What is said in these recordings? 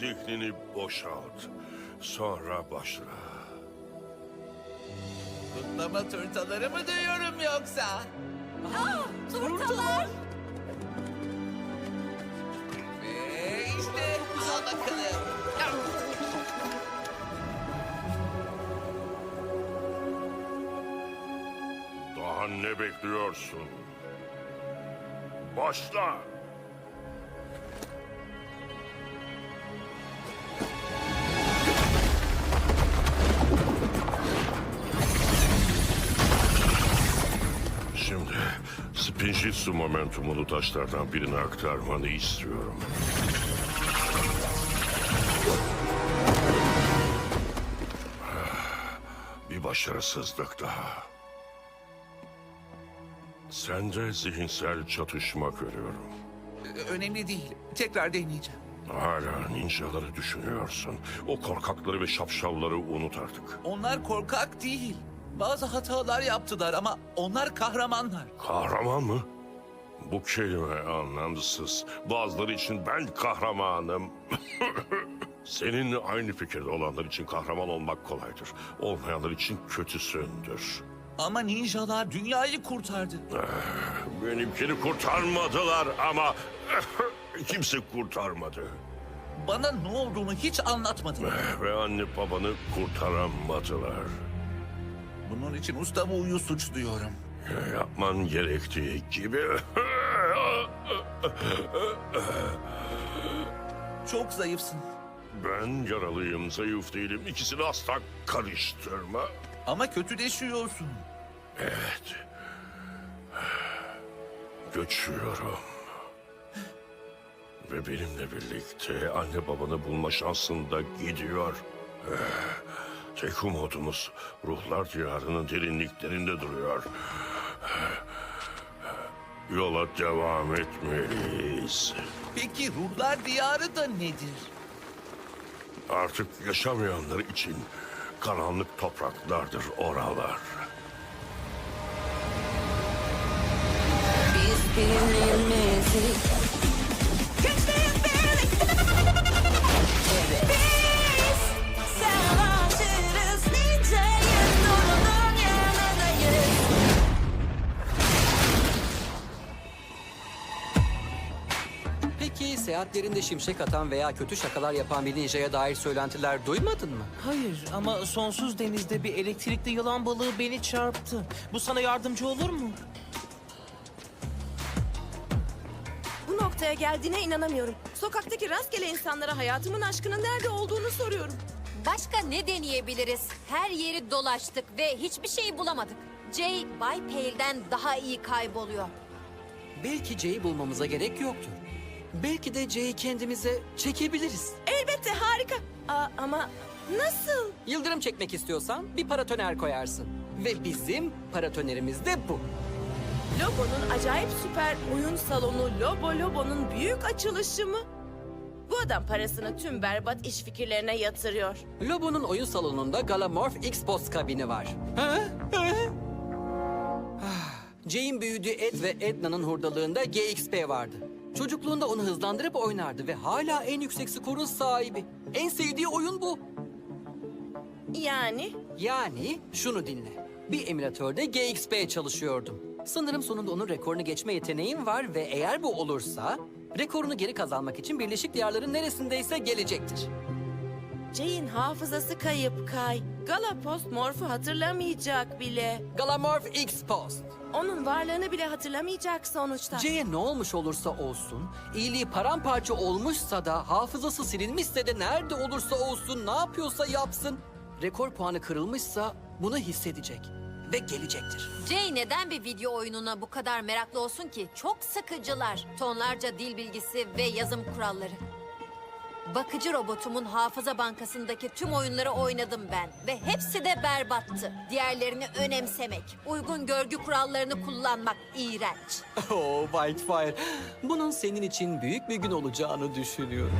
zihnini boşalt. Sonra başla. Kutlama turtaları mı duyuyorum yoksa? Aa, turtalar. Ve işte al bakalım. Daha ne bekliyorsun? Başla. Spinjitsu momentumunu taşlardan birine aktarmanı istiyorum. Bir başarısızlık daha. Sende zihinsel çatışma görüyorum. Önemli değil. Tekrar deneyeceğim. Hala ninjaları düşünüyorsun. O korkakları ve şapşalları unut artık. Onlar korkak değil. Bazı hatalar yaptılar ama onlar kahramanlar. Kahraman mı? Bu kelime anlamsız. Bazıları için ben kahramanım. Seninle aynı fikirde olanlar için kahraman olmak kolaydır. Olmayanlar için kötüsündür. Ama ninjalar dünyayı kurtardı. Benimkini kurtarmadılar ama kimse kurtarmadı. Bana ne olduğunu hiç anlatmadılar. Ve anne babanı kurtaramadılar. Bunun için ustamı uyu suçluyorum. Yapman gerektiği gibi. Çok zayıfsın. Ben yaralıyım, zayıf değilim. İkisini asla karıştırma. Ama kötüleşiyorsun. Evet. Göçüyorum. Ve benimle birlikte anne babanı bulma şansın da gidiyor. Tek umudumuz ruhlar diyarının derinliklerinde duruyor. Yola devam etmeliyiz. Peki ruhlar diyarı da nedir? Artık yaşamayanlar için karanlık topraklardır oralar. Biz birbirimizi Seyahatlerinde şimşek atan veya kötü şakalar yapan bir ninjaya dair söylentiler duymadın mı? Hayır ama sonsuz denizde bir elektrikli yılan balığı beni çarptı. Bu sana yardımcı olur mu? Bu noktaya geldiğine inanamıyorum. Sokaktaki rastgele insanlara hayatımın aşkının nerede olduğunu soruyorum. Başka ne deneyebiliriz? Her yeri dolaştık ve hiçbir şey bulamadık. Jay, Bay Pale'den daha iyi kayboluyor. Belki Jay'i bulmamıza gerek yoktur. Belki de Jay'i kendimize çekebiliriz. Elbette harika. Aa, ama nasıl? Yıldırım çekmek istiyorsan bir paratoner koyarsın. Ve bizim paratonerimiz de bu. Lobo'nun acayip süper oyun salonu Lobo Lobo'nun büyük açılışı mı? Bu adam parasını tüm berbat iş fikirlerine yatırıyor. Lobo'nun oyun salonunda Galamorph X-Boss kabini var. Ha? Ha? Ah, Jay'in büyüdüğü Ed ve Edna'nın hurdalığında GXP vardı. Çocukluğunda onu hızlandırıp oynardı ve hala en yüksek skorun sahibi. En sevdiği oyun bu. Yani Yani şunu dinle. Bir emülatörde GXP çalışıyordum. Sanırım sonunda onun rekorunu geçme yeteneğim var ve eğer bu olursa... ...rekorunu geri kazanmak için Birleşik Diyarların neresindeyse gelecektir. Jay'in hafızası kayıp Kay. Galapost Morph'u hatırlamayacak bile. Galamorph X-Post. Onun varlığını bile hatırlamayacak sonuçta. C'ye ne olmuş olursa olsun, iyiliği paramparça olmuşsa da, hafızası silinmişse de nerede olursa olsun, ne yapıyorsa yapsın. Rekor puanı kırılmışsa bunu hissedecek ve gelecektir. Jay neden bir video oyununa bu kadar meraklı olsun ki? Çok sıkıcılar. Tonlarca dil bilgisi ve yazım kuralları. Bakıcı robotumun hafıza bankasındaki tüm oyunları oynadım ben ve hepsi de berbattı. Diğerlerini önemsemek, uygun görgü kurallarını kullanmak iğrenç. Oh Whitefire, bunun senin için büyük bir gün olacağını düşünüyorum.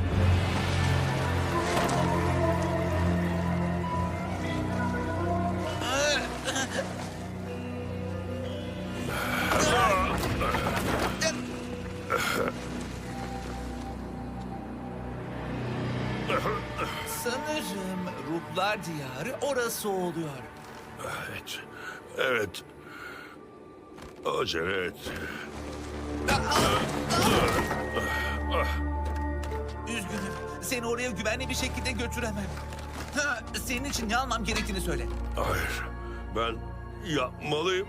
Oluyor. Evet. Evet. Acele et. Üzgünüm. Seni oraya güvenli bir şekilde götüremem. Ha, senin için ne almam gerektiğini söyle. Hayır. Ben yapmalıyım.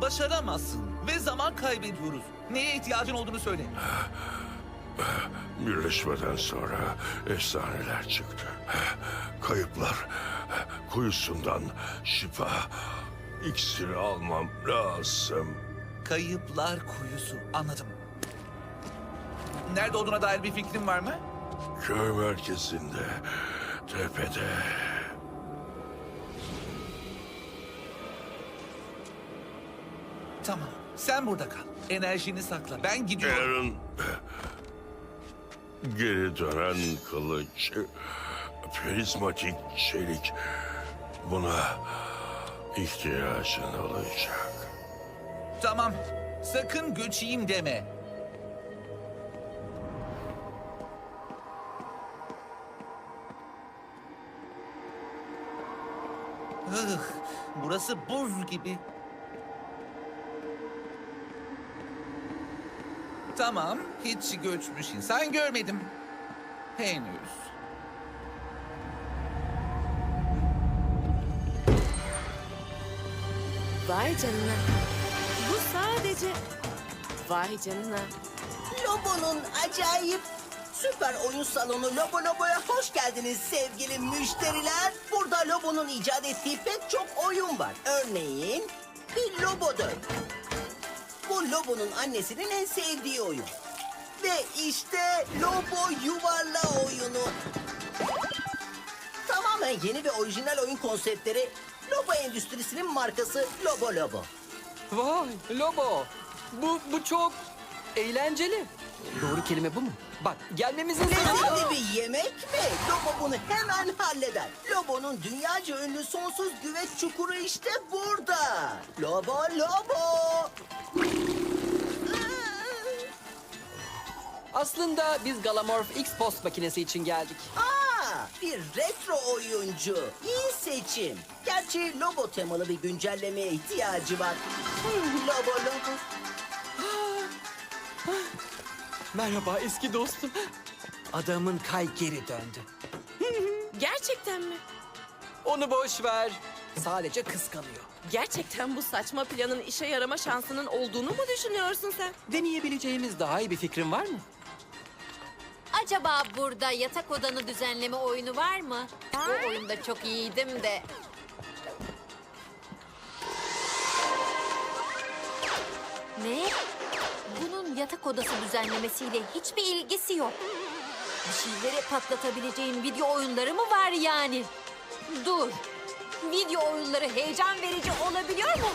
Başaramazsın ve zaman kaybediyoruz. Neye ihtiyacın olduğunu söyle. Birleşmeden sonra efsaneler çıktı. Kayıplar kuyusundan şifa iksiri almam lazım. Kayıplar kuyusu. Anladım. Nerede olduğuna dair bir fikrin var mı? Köy merkezinde, tepede. Tamam. Sen burada kal. Enerjini sakla. Ben gidiyorum. Aaron geri dönen kılıç, prizmatik çelik. Buna ihtiyacın olacak. Tamam. Sakın göçeyim deme. Burası buz gibi. Tamam, hiç göçmüş insan görmedim. Henüz. Vay canına. Bu sadece... Vay canına. Lobo'nun acayip süper oyun salonu Lobo Lobo'ya hoş geldiniz sevgili müşteriler. Burada Lobo'nun icat ettiği pek çok oyun var. Örneğin bir Lobo dön. Bu Lobo'nun annesinin en sevdiği oyun. Ve işte Lobo yuvarla oyunu. Tamamen yeni ve orijinal oyun konseptleri Lobo endüstrisinin markası Lobo Lobo. Vay Lobo. Bu, bu çok eğlenceli. Doğru kelime bu mu? Bak gelmemizin sebebi... Lezzetli bir yemek mi? Lobo bunu hemen halleder. Lobo'nun dünyaca ünlü sonsuz güveç çukuru işte burada. Lobo, Lobo. Aslında biz Galamorph X-Post makinesi için geldik. Aa, bir retro oyuncu. İyi seçim. Gerçi Lobo temalı bir güncellemeye ihtiyacı var. Hmm, Lobo, Lobo. Merhaba eski dostum. Adamın kay geri döndü. Gerçekten mi? Onu boş ver. Sadece kıskanıyor. Gerçekten bu saçma planın işe yarama şansının olduğunu mu düşünüyorsun sen? Deneyebileceğimiz daha iyi bir fikrin var mı? Acaba burada yatak odanı düzenleme oyunu var mı? Bu oyunda çok iyiydim de. Ne? Bunun yatak odası düzenlemesiyle hiçbir ilgisi yok. Bir şeyleri patlatabileceğin video oyunları mı var yani? Dur. Video oyunları heyecan verici olabiliyor mu?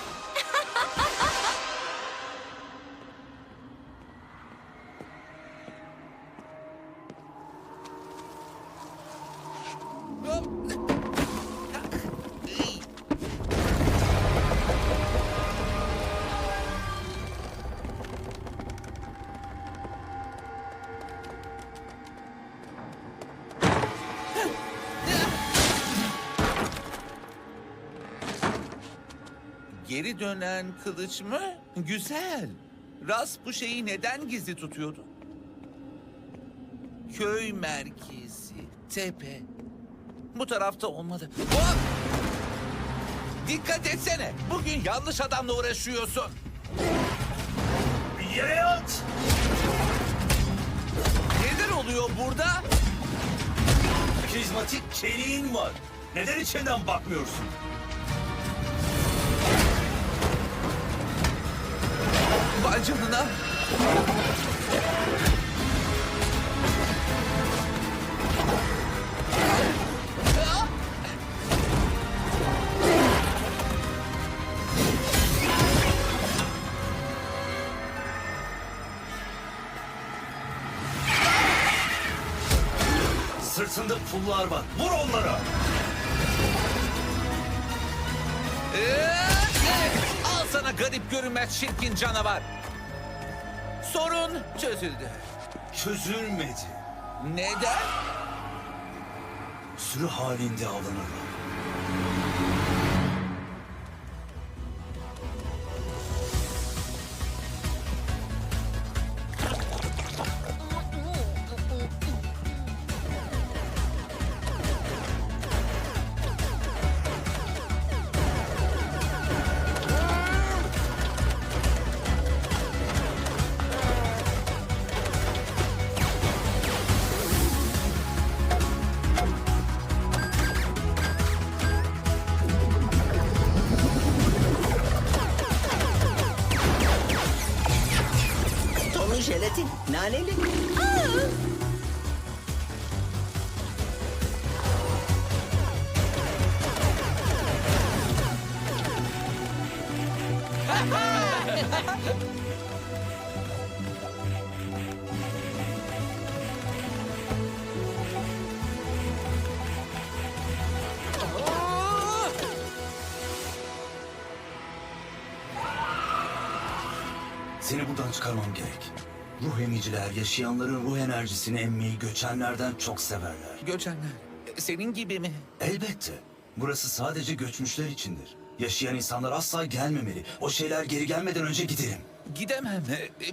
Geri dönen kılıç mı? Güzel. Ras bu şeyi neden gizli tutuyordu? Köy merkezi, tepe. Bu tarafta olmalı. Hop! Dikkat etsene. Bugün yanlış adamla uğraşıyorsun. Yere yat! Neler oluyor burada? Prizmatik çeliğin var. Neden içinden bakmıyorsun? Vay canına. Sırtında pullar var. Vur onlara. Ee, sana garip görünmez çirkin canavar. Sorun çözüldü. Çözülmedi. Neden? Sürü halinde avlanırlar. Çıkarmam gerek. Ruh emiciler yaşayanların ruh enerjisini emmeyi göçenlerden çok severler. Göçenler. Senin gibi mi? Elbette. Burası sadece göçmüşler içindir. Yaşayan insanlar asla gelmemeli. O şeyler geri gelmeden önce gidelim. Gidemem.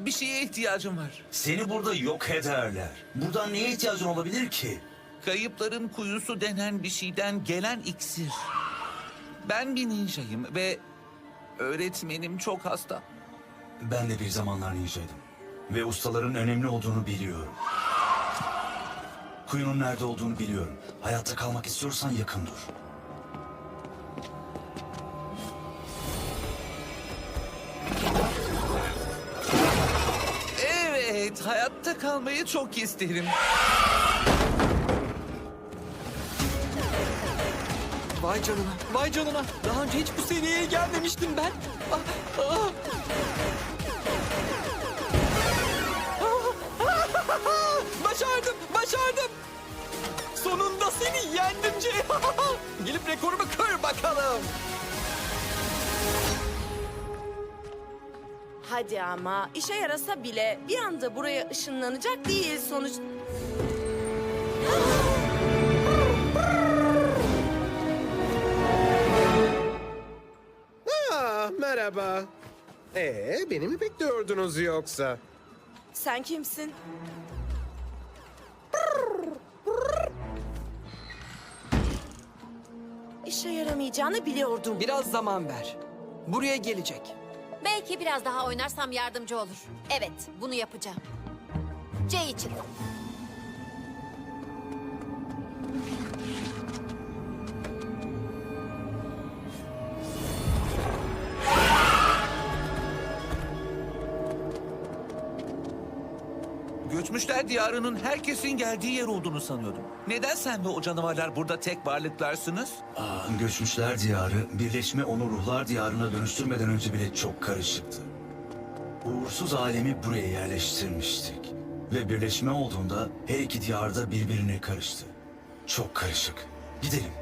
Bir şeye ihtiyacım var. Seni burada yok ederler. Buradan neye ihtiyacın olabilir ki? Kayıpların kuyusu denen bir şeyden gelen iksir. Ben bir ninjayım ve öğretmenim çok hasta. Ben de bir zamanlar ninjaydım. Ve ustaların önemli olduğunu biliyorum. Kuyunun nerede olduğunu biliyorum. Hayatta kalmak istiyorsan yakın dur. Evet, hayatta kalmayı çok isterim. Vay canına, vay canına. Daha önce hiç bu seviyeye gelmemiştim ben. Ah, Hadi ama işe yarasa bile bir anda buraya ışınlanacak değil sonuç. Aa, merhaba. Ee, beni mi bekliyordunuz yoksa? Sen kimsin? İşe yaramayacağını biliyordum. Biraz zaman ver. Buraya gelecek. Belki biraz daha oynarsam yardımcı olur. Evet, bunu yapacağım. C için. Göçmüşler diyarının herkesin geldiği yer olduğunu sanıyordum. Neden sen ve o canavarlar burada tek varlıklarsınız? Aa, göçmüşler diyarı, birleşme onu ruhlar diyarına dönüştürmeden önce bile çok karışıktı. Uğursuz alemi buraya yerleştirmiştik. Ve birleşme olduğunda her iki diyarda birbirine karıştı. Çok karışık. Gidelim.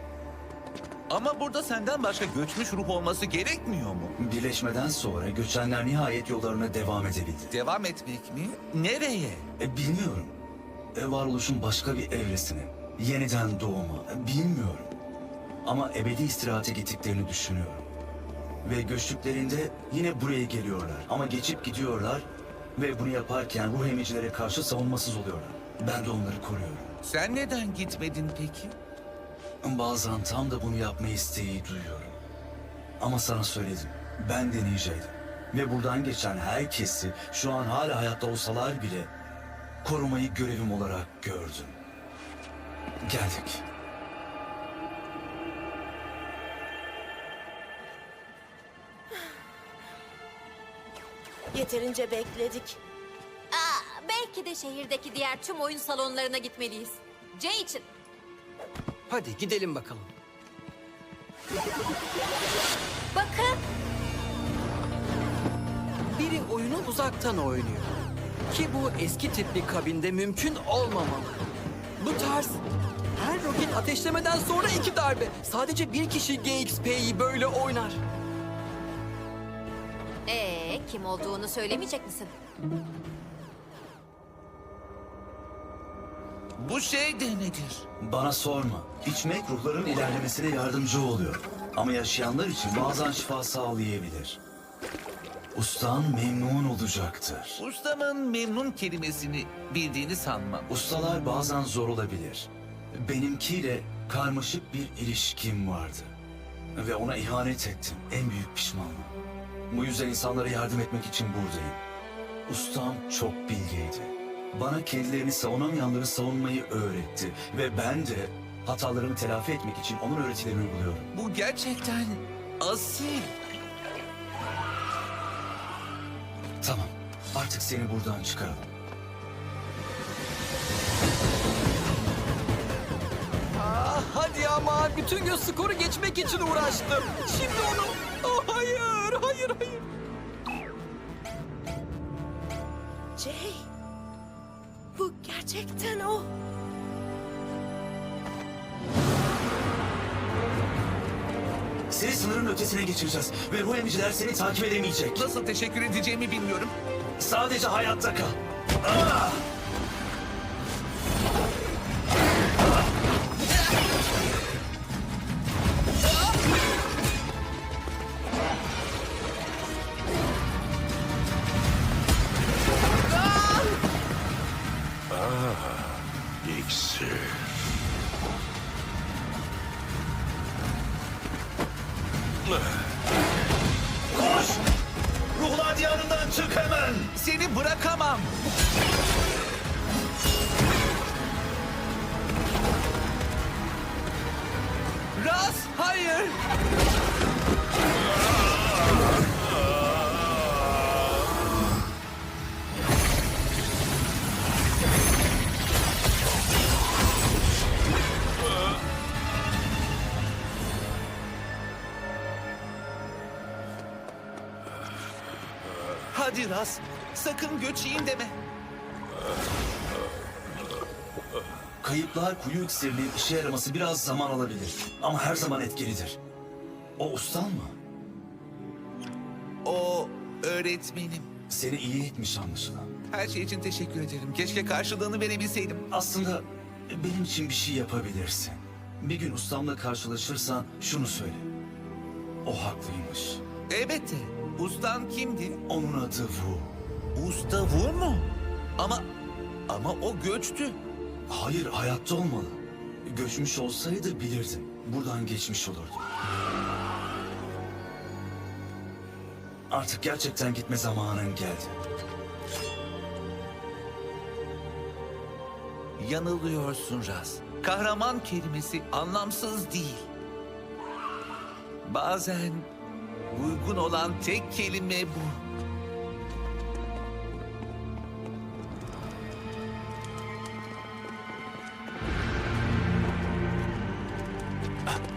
Ama burada senden başka göçmüş ruh olması gerekmiyor mu? Birleşmeden sonra göçenler nihayet yollarına devam edebildi. Devam etmek mi? Nereye? E, bilmiyorum. E, varoluşun başka bir evresine, yeniden doğuma, e, bilmiyorum. Ama ebedi istirahate gittiklerini düşünüyorum. Ve göçtüklerinde yine buraya geliyorlar. Ama geçip gidiyorlar ve bunu yaparken ruh emicilere karşı savunmasız oluyorlar. Ben de onları koruyorum. Sen neden gitmedin peki? Bazen tam da bunu yapma isteği duyuyorum. Ama sana söyledim. Ben de ninjaydım. Ve buradan geçen herkesi şu an hala hayatta olsalar bile korumayı görevim olarak gördüm. Geldik. Yeterince bekledik. Aa, belki de şehirdeki diğer tüm oyun salonlarına gitmeliyiz. C için. Hadi gidelim bakalım. Bakın. Biri oyunu uzaktan oynuyor. Ki bu eski tip bir kabinde mümkün olmamalı. Bu tarz her roket ateşlemeden sonra iki darbe. Sadece bir kişi GXP'yi böyle oynar. Ee, kim olduğunu söylemeyecek misin? Bu şey de nedir? Bana sorma. İçmek ruhların ilerlemesine yardımcı oluyor. Ama yaşayanlar için bazen şifa sağlayabilir. Ustan memnun olacaktır. Ustamın memnun kelimesini bildiğini sanmam. Ustalar bazen zor olabilir. Benimkiyle karmaşık bir ilişkim vardı. Ve ona ihanet ettim. En büyük pişmanlığım. Bu yüzden insanlara yardım etmek için buradayım. Ustam çok bilgeydi. Bana kendilerini savunamayanları savunmayı öğretti. Ve ben de hatalarımı telafi etmek için onun öğretilerini uyguluyorum. Bu gerçekten asil. Tamam, artık seni buradan çıkaralım. Ah, hadi ama bütün gün skoru geçmek için uğraştım. Şimdi onu... Oh, hayır, hayır, hayır. Gerçekten o. Seni sınırın ötesine geçireceğiz. Ve ruh emiciler seni takip edemeyecek. Nasıl teşekkür edeceğimi bilmiyorum. Sadece hayatta kal. İksir. Hadi Raz, sakın göçeyim deme. Kayıplar kuyu iksirinin işe yaraması biraz zaman alabilir. Ama her zaman etkilidir. O ustan mı? O öğretmenim. Seni iyi etmiş anlaşılan. Her şey için teşekkür ederim. Keşke karşılığını verebilseydim. Aslında benim için bir şey yapabilirsin. Bir gün ustamla karşılaşırsan şunu söyle. O haklıymış. Elbette. Ustan kimdi? Onun adı Wu. Usta Wu mu? Ama ama o göçtü. Hayır hayatta olmalı. Göçmüş olsaydı bilirdim. Buradan geçmiş olurdu. Artık gerçekten gitme zamanın geldi. Yanılıyorsun Raz. Kahraman kelimesi anlamsız değil. Bazen uygun olan tek kelime bu.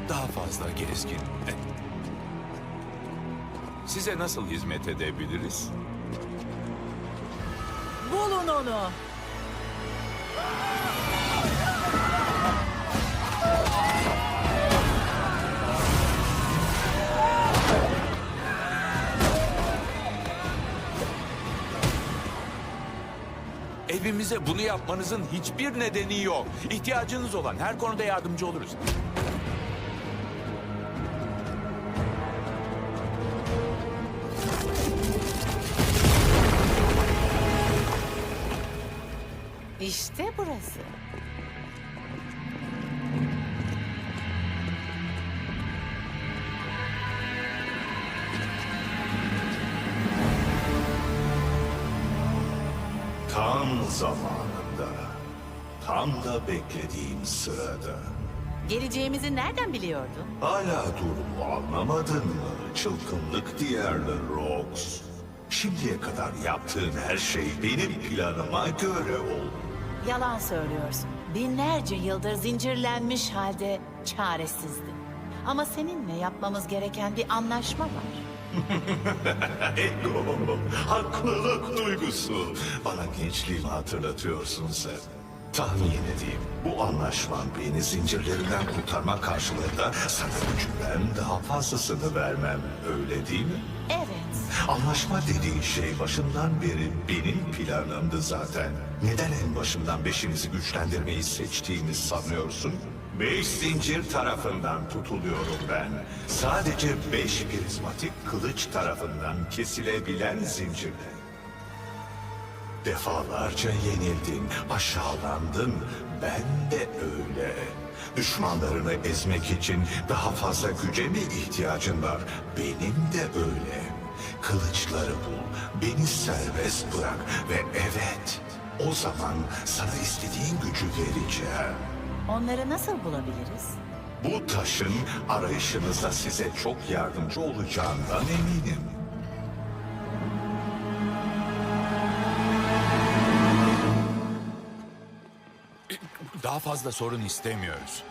Daha fazla gezgin. Size nasıl hizmet edebiliriz? Bulun onu. Evimize bunu yapmanızın hiçbir nedeni yok. İhtiyacınız olan her konuda yardımcı oluruz. İşte burası. Tam zamanında. Tam da beklediğim sırada. Geleceğimizi nereden biliyordun? Hala durumu anlamadın mı? Çılgınlık diyarlı Rox. Şimdiye kadar yaptığın her şey benim planıma göre oldu. Yalan söylüyorsun. Binlerce yıldır zincirlenmiş halde çaresizdin. Ama seninle yapmamız gereken bir anlaşma var. Ego, haklılık duygusu. Bana gençliğimi hatırlatıyorsun sen. Tahmin edeyim. Bu anlaşman beni zincirlerinden kurtarma karşılığında sana gücümden daha fazlasını vermem. Öyle değil mi? Evet. Anlaşma dediğin şey başından beri benim planımdı zaten. Neden en başından beşimizi güçlendirmeyi seçtiğimi sanıyorsun? Beş zincir tarafından tutuluyorum ben. Sadece beş prizmatik kılıç tarafından kesilebilen zincirle. Defalarca yenildin, aşağılandın. Ben de öyle. Düşmanlarını ezmek için daha fazla güce mi ihtiyacın var? Benim de öyle. Kılıçları bul, beni serbest bırak ve evet, o zaman sana istediğin gücü vereceğim. Onları nasıl bulabiliriz? Bu taşın arayışınızda size çok yardımcı olacağından eminim. Daha fazla sorun istemiyoruz.